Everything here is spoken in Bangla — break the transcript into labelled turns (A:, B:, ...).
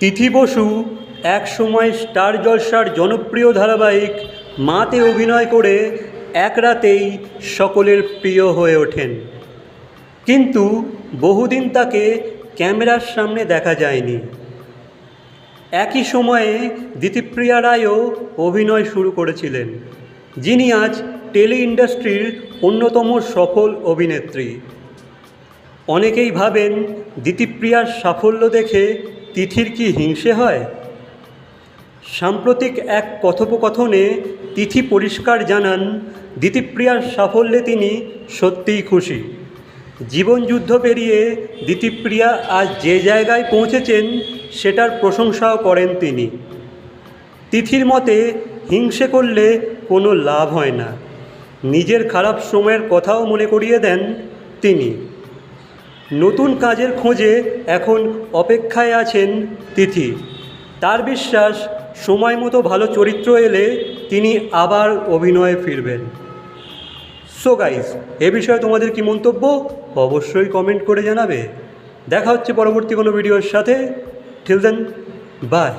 A: তিথি বসু, এক সময় স্টার জলসার জনপ্রিয় ধারাবাহিক, মাতে অভিনয় করে এক রাতেই সকলের প্রিয় হয়ে ওঠেন। কিন্তু বহুদিন তাকে ক্যামেরার সামনে দেখা যায়নি। একই সময়ে দিতিপ্রিয়া রায়ও অভিনয় শুরু করেছিলেন, যিনি আজ টেলি ইন্ডাস্ট্রির অন্যতম সফল অভিনেত্রী। অনেকেই ভাবেন দিতিপ্রিয়ার সাফল্য দেখে তিথির কি হিংসে হয়? সাম্প্রতিক এক কথোপকথনে তিথি পরিষ্কার জানান দিতিপ্রিয়ার সাফল্যে তিনি সত্যিই খুশি। জীবনযুদ্ধ পেরিয়ে দিতিপ্রিয়া আজ যে জায়গায় পৌঁছেছেন, সেটার প্রশংসাও করেন তিনি। তিথির মতে, হিংসে করলে কোনো লাভ হয় না। নিজের খারাপ সময়ের কথাও মনে করিয়ে দেন তিনি। নতুন কাজের খোঁজে এখন অপেক্ষায় আছেন তিথি। তার বিশ্বাস, সময় মতো ভালো চরিত্র এলে তিনি আবার অভিনয়ে ফিরবেন। সো গাইজ এ বিষয়ে তোমাদের কি মন্তব্য? অবশ্যই কমেন্ট করে জানাবে। দেখা হচ্ছে পরবর্তী কোনো ভিডিওর সাথে। ঠিল দেন বাই